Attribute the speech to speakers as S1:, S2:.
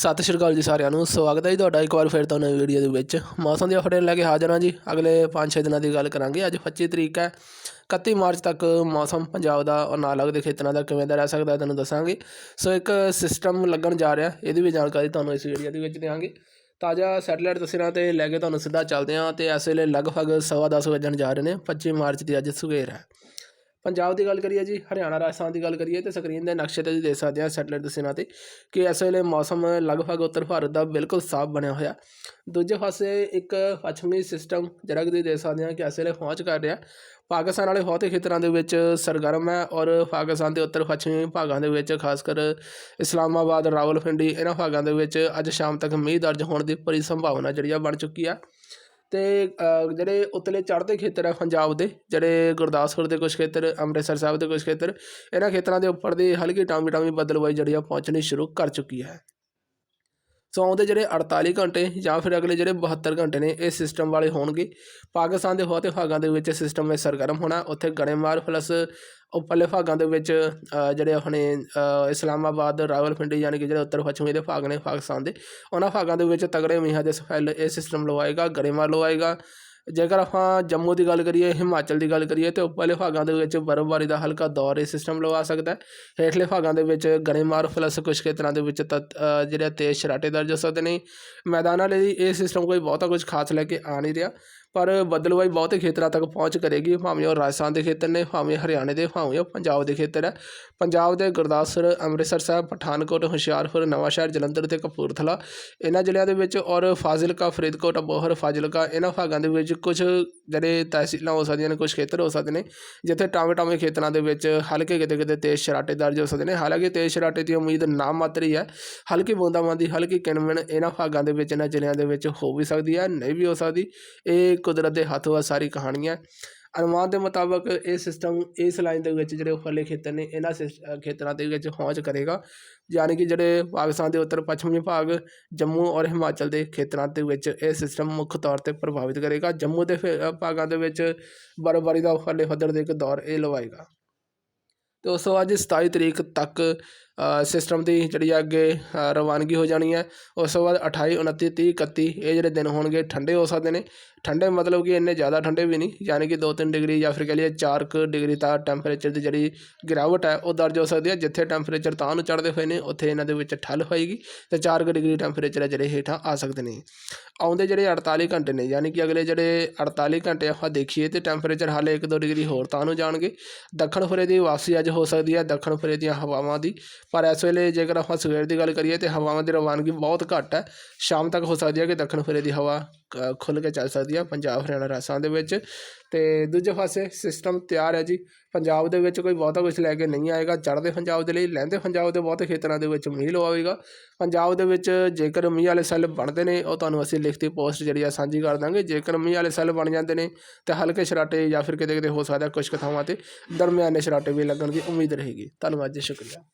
S1: ਸਤਿ ਸ਼੍ਰੀ ਅਕਾਲ ਜੀ ਸਾਰਿਆਂ ਨੂੰ, ਸਵਾਗਤ ਹੈ ਜੀ ਤੁਹਾਡਾ ਇੱਕ ਵਾਰ ਫਿਰ ਤੋਂ ਨਵੀਂ ਵੀਡੀਓ ਦੇ ਵਿੱਚ। ਮੌਸਮ ਦੀ ਅਪਡੇਟ ਲੈ ਕੇ ਹਾਜ਼ਰ ਹਾਂ ਜੀ। ਅਗਲੇ 5-6 ਦਿਨਾਂ ਦੀ ਗੱਲ ਕਰਾਂਗੇ। ਅੱਜ 25 ਤਰੀਕ ਹੈ 31 ਮਾਰਚ ਤੱਕ ਮੌਸਮ ਪੰਜਾਬ ਦਾ ਔਰ ਨਾਲ ਲੱਗਦੇ ਖੇਤਰਾਂ ਦਾ ਕਿਵੇਂ ਦਾ ਰਹਿ ਸਕਦਾ ਤੁਹਾਨੂੰ ਦੱਸਾਂਗੇ। ਸੋ ਇੱਕ ਸਿਸਟਮ ਲੱਗਣ ਜਾ ਰਿਹਾ, ਇਹਦੀ ਵੀ ਜਾਣਕਾਰੀ ਤੁਹਾਨੂੰ ਇਸ ਵੀਡੀਓ ਦੇ ਵਿੱਚ ਦੇਵਾਂਗੇ ਤਾਜ਼ਾ ਸੈਟੇਲਾਈਟ ਤਸਵੀਰਾਂ ਤੇ ਲੈ ਕੇ ਤੁਹਾਨੂੰ ਸਿੱਧਾ ਚੱਲਦੇ ਹਾਂ ਤੇ ਇਸ ਵੇਲੇ ਲਗਭਗ ਸਵਾ ਦਸ ਵਜਣ ਜਾ ਰਹੇ ਨੇ 25 ਮਾਰਚ ਦੀ ਅੱਜ ਸਵੇਰ ਹੈ। ਪੰਜਾਬ ਦੀ ਗੱਲ ਕਰੀਏ ਜੀ, ਹਰਿਆਣਾ, ਰਾਜਸਥਾਨ ਦੀ ਗੱਲ ਕਰੀਏ ਤੇ ਸਕਰੀਨ ਦੇ ਨਕਸ਼ੇ ਤੇ ਜੀ ਦੇਖ ਸਕਦੇ ਹਾਂ ਸੈਟਲਾਈਟ ਤਸਵੀਰਾਂ ਤੇ ਕਿ ਇਸ ਵੇਲੇ ਮੌਸਮ ਲਗਭਗ ਉੱਤਰ ਭਾਰਤ ਦਾ ਬਿਲਕੁਲ ਸਾਫ਼ ਬਣਿਆ ਹੋਇਆ। ਦੂਜੇ ਪਾਸੇ ਇੱਕ ਪੱਛਮੀ ਸਿਸਟਮ ਜਿਹੜਾ ਕਿ ਦੇਖ ਸਕਦੇ ਹਾਂ ਕਿ ਇਸ ਵੇਲੇ ਪਹੁੰਚ ਕਰ ਰਿਹਾ। ਪਾਕਿਸਤਾਨ ਵਾਲੇ ਬਹੁਤੇ ਖੇਤਰਾਂ ਦੇ ਵਿੱਚ ਸਰਗਰਮ ਹੈ ਔਰ ਪਾਕਿਸਤਾਨ ਦੇ ਉੱਤਰ ਪੱਛਮੀ ਭਾਗਾਂ ਦੇ ਵਿੱਚ ਖਾਸ ਕਰ ਇਸਲਾਮਾਬਾਦ, ਰਾਵਲਪਿੰਡੀ, ਇਹਨਾਂ ਭਾਗਾਂ ਦੇ ਵਿੱਚ ਅੱਜ ਸ਼ਾਮ ਤੱਕ ਮੀਂਹ ਦਰਜ ਹੋਣ ਦੀ ਪੂਰੀ ਸੰਭਾਵਨਾ ਜਿਹੜੀ ਆ ਬਣ ਚੁੱਕੀ ਆ। ਅਤੇ ਜਿਹੜੇ ਉਤਲੇ ਚੜ੍ਹਦੇ ਖੇਤਰ ਆ ਪੰਜਾਬ ਦੇ, ਜਿਹੜੇ ਗੁਰਦਾਸਪੁਰ ਦੇ ਕੁਛ ਖੇਤਰ, ਅੰਮ੍ਰਿਤਸਰ ਸਾਹਿਬ ਦੇ ਕੁਛ ਖੇਤਰ, ਇਹਨਾਂ ਖੇਤਰਾਂ ਦੇ ਉੱਪਰ ਦੀ ਹਲਕੀ ਟਾਮੀ ਟਾਮੀ ਬੱਦਲਵਾਈ ਜਿਹੜੀ ਆ ਪਹੁੰਚਣੀ ਸ਼ੁਰੂ ਕਰ ਚੁੱਕੀ ਹੈ। ਸੋ ਆਉਂਦੇ ਜਿਹੜੇ 48 ਘੰਟੇ ਜਾਂ ਫਿਰ ਅਗਲੇ ਜਿਹੜੇ 72 ਘੰਟੇ ਨੇ ਇਹ ਸਿਸਟਮ ਵਾਲੇ ਹੋਣਗੇ। ਪਾਕਿਸਤਾਨ ਦੇ ਬਹੁਤੇ ਭਾਗਾਂ ਦੇ ਵਿੱਚ ਸਿਸਟਮ ਇਹ ਸਰਗਰਮ ਹੋਣਾ ਉੱਥੇ ਗੜੇਮਾਰ ਪਲੱਸ ਉੱਪਰਲੇ ਭਾਗਾਂ ਦੇ ਵਿੱਚ ਜਿਹੜੇ ਆਪਣੇ ਅ, ਇਸਲਾਮਾਬਾਦ ਰਾਵਲਪਿੰਡੀ ਯਾਨੀ ਕਿ ਜਿਹੜੇ ਉੱਤਰ ਪੱਛਮੀ ਦੇ ਭਾਗ ਨੇ ਪਾਕਿਸਤਾਨ ਦੇ ਉਹਨਾਂ ਭਾਗਾਂ ਦੇ ਵਿੱਚ ਤਗੜੇ ਮੀਂਹਾਂ ਦੇ ਸਫੈਲ ਇਹ ਸਿਸਟਮ ਲਵਾਏਗਾ ਗੜੇਮਾਰ ਲਵਾਏਗਾ। ਜੇਕਰ ਆਪਾਂ ਜੰਮੂ ਦੀ ਗੱਲ ਕਰੀਏ ਹਿਮਾਚਲ ਦੀ ਗੱਲ ਕਰੀਏ ਤੇ ਉੱਪਰਲੇ ਭਾਗਾਂ ਦੇ ਵਿੱਚ ਬਰਫ਼ਬਾਰੀ ਦਾ ਹਲਕਾ ਦੌਰ ਇਹ ਸਿਸਟਮ ਲਵਾ ਸਕਦਾ ਹੈ। ਹੇਠਲੇ ਭਾਗਾਂ ਦੇ ਵਿੱਚ ਗੜੇਮਾਰ ਪਲੱਸ ਕੁਝ ਖੇਤਰਾਂ ਦੇ ਵਿੱਚ ਤਤ ਅ, ਜਿਹੜੇ ਤੇਜ਼ ਸ਼ਰਾਟੇ ਦਰਜ ਹੋ ਸਕਦੇ ਨੇ। ਮੈਦਾਨਾਂ ਲਈ ਇਹ ਸਿਸਟਮ ਕੋਈ ਬਹੁਤਾ ਕੁਝ ਖਾਸ ਲੈ ਕੇ ਆ ਨਹੀਂ ਰਿਹਾ। ਪਰ ਬੱਦਲਵਾਈ ਬਹੁਤੇ ਖੇਤਰਾਂ ਤੱਕ ਪਹੁੰਚ ਕਰੇਗੀ, ਭਾਵੇਂ ਉਹ ਰਾਜਸਥਾਨ ਦੇ ਖੇਤਰ ਨੇ, ਭਾਵੇਂ ਹਰਿਆਣੇ ਦੇ, ਭਾਵੇਂ ਉਹ ਪੰਜਾਬ ਦੇ ਖੇਤਰ ਹੈ। ਪੰਜਾਬ ਦੇ ਗੁਰਦਾਸਪੁਰ, ਅੰਮ੍ਰਿਤਸਰ ਸਾਹਿਬ, ਪਠਾਨਕੋਟ, ਹੁਸ਼ਿਆਰਪੁਰ, ਨਵਾਂਸ਼ਹਿਰ, ਜਲੰਧਰ ਤੇ ਕਪੂਰਥਲਾ ਇਹਨਾਂ ਜ਼ਿਲ੍ਹਿਆਂ ਦੇ ਵਿੱਚ ਔਰ ਫਾਜ਼ਿਲਕਾ, ਫਰੀਦਕੋਟ ਅਬੋਹਰ ਫਾਜ਼ਿਲਕਾ ਇਹਨਾਂ ਭਾਗਾਂ ਦੇ ਵਿੱਚ ਕੁਝ ਜਿਹੜੇ ਤਹਿਸੀਲਾਂ ਹੋ ਸਕਦੀਆਂ ਨੇ ਕੁਝ ਖੇਤਰ ਹੋ ਸਕਦੇ ਨੇ, ਜਿੱਥੇ ਟਾਵੇਂ ਟਾਵੇਂ ਖੇਤਰਾਂ ਦੇ ਵਿੱਚ ਹਲਕੇ ਕਿਤੇ ਕਿਤੇ ਤੇਜ਼ ਸ਼ਰਾਟੇ ਦਰਜ ਹੋ ਸਕਦੇ ਨੇ। ਹਾਲਾਂਕਿ ਤੇਜ਼ ਸ਼ਰਾਟੇ ਦੀ ਉਮੀਦ ਨਾ ਮਾਤਰੀ ਹੈ। ਹਲਕੀ ਬੂੰਦਾਬਾਂਦੀ, ਹਲਕੀ ਕਿਣਮਿਣ ਇਹਨਾਂ ਭਾਗਾਂ ਦੇ ਵਿੱਚ ਇਹਨਾਂ ਜ਼ਿਲ੍ਹਿਆਂ ਦੇ ਵਿੱਚ ਹੋ ਵੀ ਸਕਦੀ ਹੈ, ਨਹੀਂ ਵੀ ਹੋ ਸਕਦੀ। ਇਹ ਕੁਦਰਤ ਦੇ ਹੱਥ ਵਾ ਸਾਰੀ ਕਹਾਣੀਆਂ। ਅਨੁਮਾਨ ਦੇ ਮੁਤਾਬਕ ਇਹ ਸਿਸਟਮ ਇਸ ਲਾਈਨ ਦੇ ਵਿੱਚ ਜਿਹੜੇ ਉੱਪਰਲੇ ਖੇਤਰ ਨੇ, ਇਹਨਾਂ ਸਿਸ- ਖੇਤਰਾਂ ਦੇ ਵਿੱਚ ਪਹੁੰਚ ਕਰੇਗਾ। ਯਾਨੀ ਕਿ ਜਿਹੜੇ ਪਾਕਿਸਤਾਨ ਦੇ ਉੱਤਰ ਪੱਛਮੀ ਭਾਗ, ਜੰਮੂ ਔਰ ਹਿਮਾਚਲ ਦੇ ਖੇਤਰਾਂ ਦੇ ਵਿੱਚ ਇਹ ਸਿਸਟਮ ਮੁੱਖ ਤੌਰ ਤੇ ਪ੍ਰਭਾਵਿਤ ਕਰੇਗਾ। ਜੰਮੂ ਦੇ ਫਿਰ- ਭਾਗਾਂ ਦੇ ਵਿੱਚ ਬਰਫ਼ਬਾਰੀ ਦਾ ਉੱਪਰਲੇ ਪੱਧਰ ਦੇ ਇੱਕ ਦੌਰ ਇਹ ਲਵਾਏਗਾ। ਤੇ ਉਸ ਤੋਂ ਬਾਅਦ ਜੀ 27 ਤਰੀਕ ਤੱਕ ਸਿਸਟਮ ਦੀ ਜਿਹੜੀ ਆ ਅੱਗੇ ਰਵਾਨਗੀ ਹੋ ਜਾਣੀ ਹੈ। ਉਸ ਤੋਂ ਬਾਅਦ 28 29 30 31 ਇਹ ਜਿਹੜੇ ਦਿਨ ਹੋਣਗੇ ਠੰਡੇ ਹੋ ਸਕਦੇ ਨੇ। ਠੰਡੇ ਮਤਲਬ ਕਿ ਇੰਨੇ ਜ਼ਿਆਦਾ ਠੰਡੇ ਵੀ ਨਹੀਂ, ਯਾਨੀ ਕਿ 2-3 ਡਿਗਰੀ ਜਾਂ ਫਿਰ ਕਹ ਲਈਏ 4 ਕੁ ਡਿਗਰੀ ਤੱਕ ਟੈਂਪਰੇਚਰ ਦੀ ਜਿਹੜੀ ਗਿਰਾਵਟ ਹੈ, ਉਹ ਦਰਜ ਹੋ ਸਕਦੀ ਹੈ। ਜਿੱਥੇ ਟੈਂਪਰੇਚਰ ਤਾਂ ਨੂੰ ਚੜ੍ਹਦੇ ਹੋਏ ਨੇ, ਉੱਥੇ ਇਹਨਾਂ ਦੇ ਵਿੱਚ ਠੱਲ ਹੋਏਗੀ ਤੇ 4 ਕੁ ਡਿਗਰੀ ਟੈਂਪਰੇਚਰ ਹੈ ਜਿਹੜੇ ਹੇਠਾਂ ਆ ਸਕਦੇ ਨੇ। ਆਉਂਦੇ ਜਿਹੜੇ 48 ਘੰਟੇ ਨੇ, ਯਾਨੀ ਕਿ ਅਗਲੇ ਜਿਹੜੇ 48 ਘੰਟੇ ਆਪਾਂ ਦੇਖੀਏ ਤੇ ਟੈਂਪਰੇਚਰ ਹਾਲੇ 1-2 ਡਿਗਰੀ ਹੋਰ ਤਾਂ ਨੂੰ ਜਾਣਗੇ। ਦੱਖਣ ਫੁਰੇ ਦੀ ਵਾਪਸੀ ਅੱਜ ਹੋ ਸਕਦੀ ਹੈ, ਦੱਖਣ ਫੁਰੇ ਦੀਆਂ ਹਵਾਵਾਂ ਦੀ ਪਰ ਇਸ ਵੇਲੇ ਜੇਕਰ ਆਪਾਂ ਸਵੇਰ ਦੀ ਗੱਲ ਕਰੀਏ ਤੇ ਹਵਾਵਾਂ ਦੀ ਰਵਾਨਗੀ ਬਹੁਤ ਘੱਟ ਹੈ। ਸ਼ਾਮ ਤੱਕ ਹੋ ਸਕਦੀ ਹੈ ਕਿ ਦੱਖਣ ਫੁਰੇ ਦੀ ਹਵਾ ਕ- ਖੁੱਲ੍ਹ ਕੇ ਚੱਲ ਸਕਦੀ ਹੈ ਪੰਜਾਬ, ਹਰਿਆਣਾ, ਰਾਜਸਥਾਨ ਦੇ ਵਿੱਚ। ਤੇ ਦੂਜੇ ਪਾਸੇ ਸਿਸਟਮ ਤਿਆਰ ਹੈ ਜੀ। ਪੰਜਾਬ ਦੇ ਵਿੱਚ ਕੋਈ ਬਹੁਤਾ ਕੁਝ ਲੈ ਕੇ ਨਹੀਂ ਆਏਗਾ। ਚੜ੍ਹਦੇ ਪੰਜਾਬ ਦੇ ਲਈ, ਲਹਿੰਦੇ ਪੰਜਾਬ ਦੇ ਬਹੁਤੇ ਖੇਤਰਾਂ ਦੇ ਵਿੱਚ ਮੀਂਹ ਲਵਾਵੇਗਾ। ਪੰਜਾਬ ਦੇ ਵਿੱਚ ਜੇਕਰ ਮੀਂਹ ਵਾਲੇ ਸੈੱਲ ਬਣਦੇ ਨੇ, ਉਹ ਤੁਹਾਨੂੰ ਅਸੀਂ ਲਿਖਤੀ ਪੋਸਟ ਜਿਹੜੀ ਆ ਸਾਂਝੀ ਕਰ ਦਾਂਗੇ। ਜੇਕਰ ਮੀਂਹ ਵਾਲੇ ਸੈੱਲ ਬਣ ਜਾਂਦੇ ਨੇ, ਤੇ ਹਲਕੇ ਸ਼ਰਾਟੇ ਜਾਂ ਫਿਰ ਕਿਤੇ ਕਿਤੇ ਹੋ ਸਕਦਾ ਕੁਝ ਕੁ ਥਾਵਾਂ ਤੇ ਦਰਮਿਆਨੇ ਸ਼ਰਾਟੇ ਵੀ ਲੱਗਣ ਦੀ ਉਮੀਦ ਰਹੇਗੀ। ਧੰਨਵਾਦ ਜੀ, ਸ਼ੁਕਰੀਆ।